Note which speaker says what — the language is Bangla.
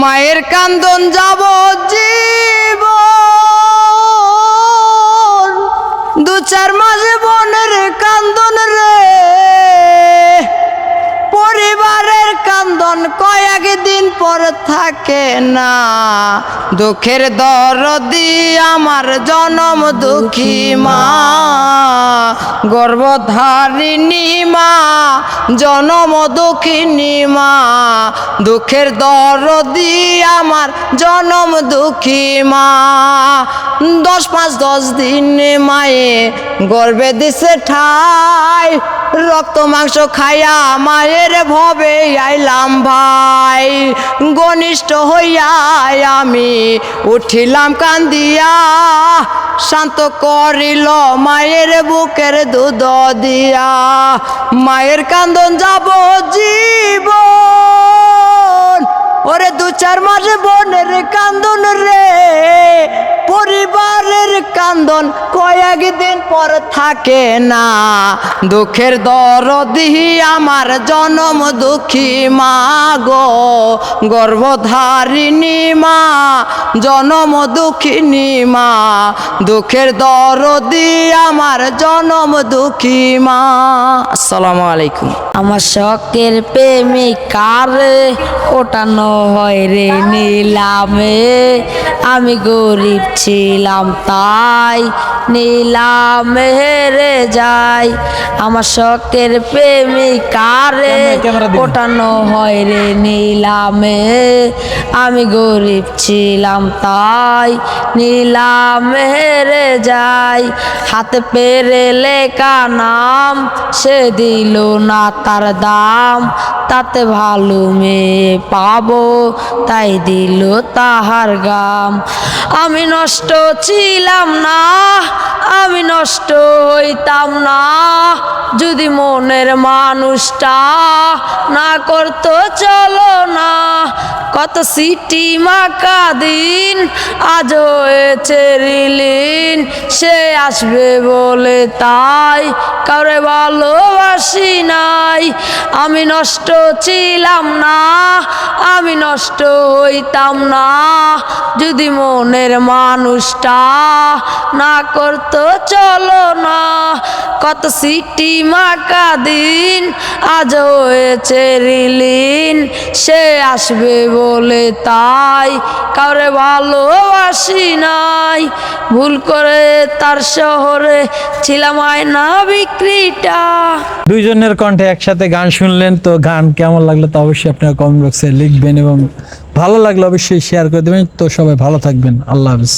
Speaker 1: মায়ের কান্দন যাব জীব দু চার মাসে কান্দন কয়েক দিন পর থাকে না। দুঃখের দরদি আমার জনম দুঃখী মা। গর্ভধারিণী মা, জনম দুঃখিনী মা। দুঃখের দরদি আমার জনম দুঃখী মা। দশ পাঁচ দশ দিন মায়ে গর্বে দিছে ঠাই। রক্ত মাংস খাইয়া মায়ের ভবে আইলাম ভাই। ঘনিষ্ঠ হইয়া আমি উঠিলাম কান্দিয়া, শান্ত করিল মায়ের বুকের দুধ দিয়া। মায়ের কান্দন যাব জীবন, ওরে দু চার মাসে বোনের কান্দন রে। কান্দন কয়েক দিন পর থাকে না। দুঃখের দরদি আমার জনম দুঃখী মা গো। গর্ভধারিণী মা, জনম দুঃখিনী মা। দুঃখের দরদি আমার জনম দুঃখী মা। আসসালামু আলাইকুম।
Speaker 2: আমার শখের প্রেমিক কার ওটানো হয় রে নিলামে। আমি গরিব ছিলাম তাই নিলামে হেরে যাই। আমার শখের প্রেমিক কার ওটানো হয় রে নিলামে। আমি গরিব ছিলাম তাই নিলামে হেরে যাই। হাতে পেরে লেখা নাম সে দিল না তার দাম। তাতে ভালো মেয়ে পাবো তাই দিল তাহার গাম। আমি নষ্ট ছিলাম না আমি নষ্ট হইতাম না। যদি মনের মানুষটা না করতো, চলো না। কত সিটি মাকা দিন আজ হয়েছে রিলিন। সে আসবে বলে তাই কারে ভালোবাসি নাই। আমি নষ্ট ছিলাম না, আমি নষ্ট হইতাম না। যদি মনের মানুষটা না করতো, চলো না। কত সিটি মাকা দিন, আজ হয়েছে রিলিন, সে আসবে বলে তাই। কাউরে ভালোবাসি নাই, ভুল করে তার শহরে ছিলাম আয়না বিক্রিটা।
Speaker 3: দুইজনের কণ্ঠে একসাথে গান শুনলেন, তো গান কেমন লাগল তো অবশ্যই আপনারা কমেন্ট বক্সে লিখবেন এবং ভালো লাগলে অবশ্যই শেয়ার করে দেবেন। তো সবাই ভালো থাকবেন। আল্লাহ হাফিজ।